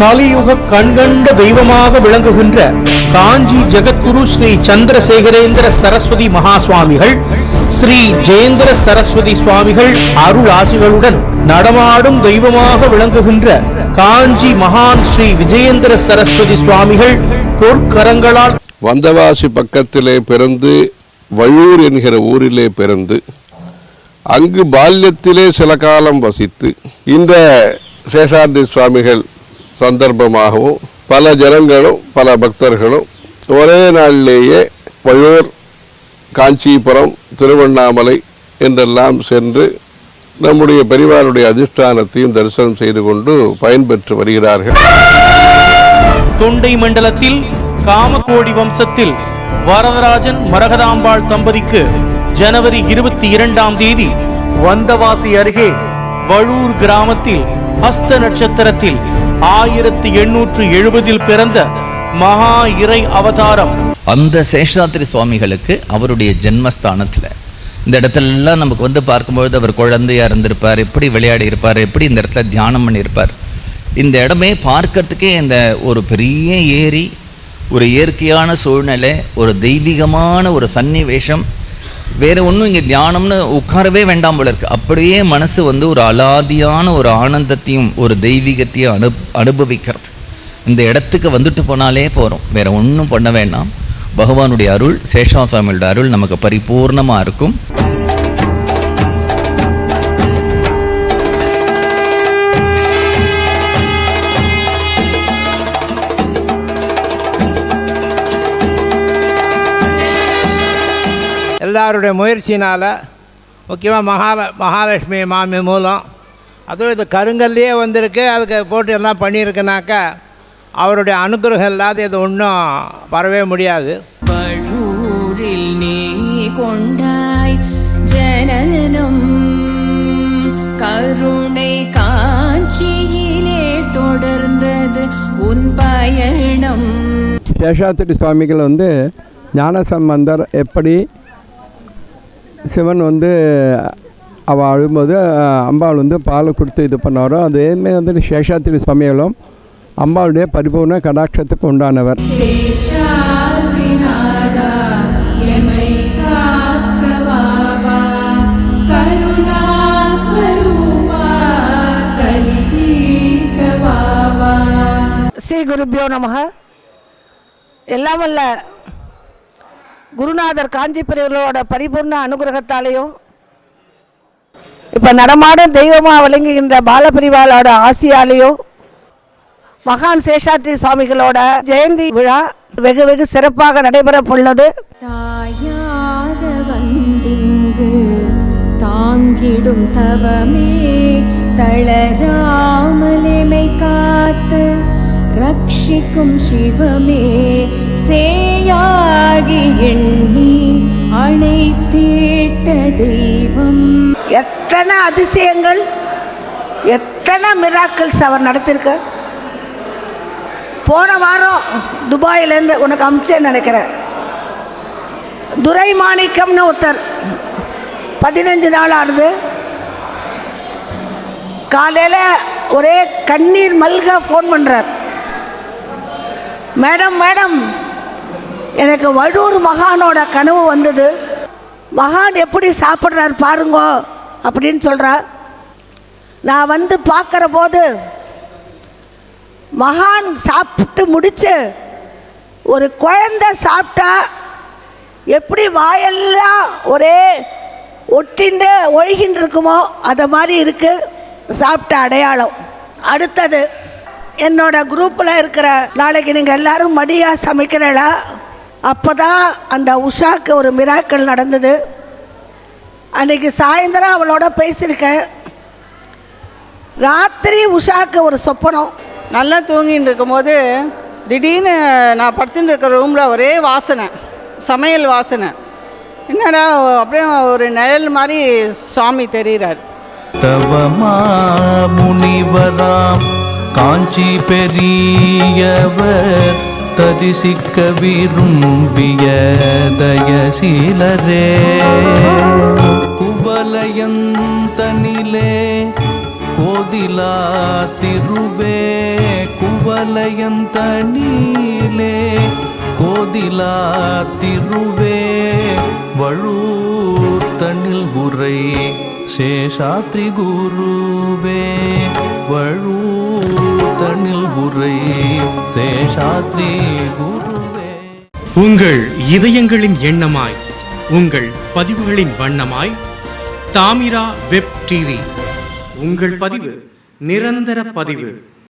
கலியுக கண்கண்ட தெய்வமாக விளங்குகின்ற காஞ்சி ஜெகத்குரு ஸ்ரீ சந்திரசேகரேந்திர சரஸ்வதி மகா சுவாமிகள் ஸ்ரீ ஜெயேந்திர சரஸ்வதி சுவாமிகள் அருள் ஆசிகளுடன் நடமாடும் தெய்வமாக விளங்குகின்ற காஞ்சி மகான் ஸ்ரீ விஜயேந்திர சரஸ்வதி சுவாமிகள் பொற்கரங்களால் வந்தவாசி பக்கத்திலே பிறந்து வழூர் என்கிற ஊரிலே பிறந்து அங்கு பால்யத்திலே சில காலம் வசித்து இந்த சேஷாந்தி சுவாமிகள் சந்தர்ப்பமாகவும் பல ஜனங்களும் பல பக்தர்களும் ஒரே நாளிலேயே வழூர் காஞ்சிபுரம் திருவண்ணாமலை என்றெல்லாம் சென்று நம்முடைய பரிவாருடைய அதிஷ்டானத்தையும் தரிசனம் செய்து கொண்டு பயன்பெற்று வருகிறார்கள். தொண்டை மண்டலத்தில் காமகோடி வம்சத்தில் வரதராஜன் மரகதாம்பாள் தம்பதிக்கு ஜனவரி இருபத்தி இரண்டாம் தேதி வந்தவாசி அருகே வழூர் கிராமத்தில் ஹஸ்த நட்சத்திரத்தில் ஆயிரத்தி எண்ணூற்று எழுபதில் பிறந்த மகா இறை அவதாரம். அந்த சேஷாத்திரி சுவாமிகளுக்கு அவருடைய ஜென்மஸ்தானத்தில். இந்த இடத்துலலாம் நமக்கு வந்து பார்க்கும்பொழுது அவர் குழந்தையா இருந்திருப்பார் எப்படி விளையாடி இருப்பார் எப்படி இந்த இடத்துல தியானம் பண்ணியிருப்பார். இந்த இடமே பார்க்கறதுக்கே இந்த ஒரு பெரிய ஏரி ஒரு இயற்கையான சூழ்நிலை ஒரு தெய்வீகமான ஒரு சன்னிவேஷம் வேற ஒன்றும் இங்கே தியானம்னு உட்காரவே வேண்டாம் போல இருக்கு. அப்படியே மனசு வந்து ஒரு அலாதியான ஒரு ஆனந்தத்தையும் ஒரு தெய்வீகத்தையும் அனு அனுபவிக்கிறது. இந்த இடத்துக்கு வந்துட்டு போனாலே போகிறோம் வேற ஒன்றும் பண்ண வேண்டாம். பகவானுடைய அருள் சேஷா சுவாமியோட அருள் நமக்கு பரிபூர்ணமாக இருக்கும். எல்லாருடைய முயற்சினால் முக்கியமாக மகால மகாலட்சுமி மாமி மூலம் அதுவும் இது கருங்கல்லையே வந்திருக்கு அதுக்கு போட்டு எல்லாம் பண்ணியிருக்குனாக்கா அவருடைய அனுகிரகம் இல்லாத இது ஒன்றும் வரவே முடியாது. பழூரில் நீ கொண்டாய் ஜனனம் கருணை காஞ்சியிலே தொடர்ந்தது உன் பயணம். சேஷாத்திரி சுவாமிகள் வந்து ஞானசம்பந்தர் எப்படி சிவன் வந்து அவள் அழும்போது அம்பாள் வந்து பால் கொடுத்து இது பண்ணாரோ. அதேமாரி வந்து சேஷாத்திரி சுவாமிகளும் அம்பாளுடைய பரிபூர்ண கடாட்சத்துக்கு உண்டானவர். ஸ்ரீ குருபியோ நமக. எல்லாம் வல்ல குருநாதர் காஞ்சிபுரிகளோட பரிபூர்ண அனுகிரகத்தாலேயும் இப்போ நடமாடும் தெய்வமாக விளங்குகின்ற பாலபிரிவாளோட ஆசியாலேயும் மகான் சேஷாத்ரி சுவாமிகளோட ஜெயந்தி விழா வெகு வெகு சிறப்பாக நடைபெறப் உள்ளது தாங்கிடும் தவமே தளராமலைமை காத்து ரட்சிக்கும் சிவமே சேயாகி எண்ணி அணைத்தீட்ட தெய்வம். எத்தனை அதிசயங்கள் எத்தனை மிராக்கிள்ஸ் அவர் நடத்திருக்க? போன வாரம் துபாயிலேருந்து உனக்கு அமிச்சேன்னு நினைக்கிறேன். துரை மாணிக்கம்னு ஒருத்தர் பதினஞ்சு நாள் ஆகுது காலையில் ஒரே கண்ணீர் மல்க ஃபோன் பண்ணுறார் மேடம் மேடம் எனக்கு வடூர் மகானோட கனவு வந்தது. மகான் எப்படி சாப்பிட்றாரு பாருங்கோ அப்படின்னு சொல்கிறா நான் வந்து பார்க்குற போது மகான் சாப்பிட்டு முடித்து ஒரு குழந்தை சாப்பிட்டா எப்படி வாயெல்லாம் ஒரே ஒட்டிண்டு ஒழுகின்னு இருக்குமோ அதை மாதிரி இருக்குது சாப்பிட்ட அடையாளம். அடுத்தது என்னோட குரூப்பில் இருக்கிற நாளைக்கு நீங்கள் எல்லோரும் மடியாக சமைக்கிறீங்களா? அப்போ தான் அந்த உஷாக்கு ஒரு மிராக்கள் நடந்தது. அன்னைக்கு சாயந்தரம் அவளோட பேசியிருக்கேன். ராத்திரி உஷாக்கு ஒரு சொப்பனம். நல்லா தூங்கின்னு இருக்கும்போது திடீர்னு நான் படுத்துட்டு இருக்கிற ரூமில் ஒரே வாசனை சமையல் வாசனை. என்னடா அப்படியே ஒரு நிழல் மாதிரி சுவாமி தெரிகிறார் தவமா முனிவராம் காஞ்சி பெரியவர் தரிசிக்க விரும்பிய தயசீலரே குவலயந்தனிலே கோதிலா திருவே குவ கோதிலா திருவே வழுத்தனில் உரை சேஷாத்ரி குருவே வழூ வழுத்தனில் உரை சேஷாத்ரி குருவே. உங்கள் இதயங்களின் எண்ணமாய் உங்கள் பதிவுகளின் வண்ணமாய் தாமிரா வெப் டிவி. உங்கள் பதிவு நிரந்தர பதிவு.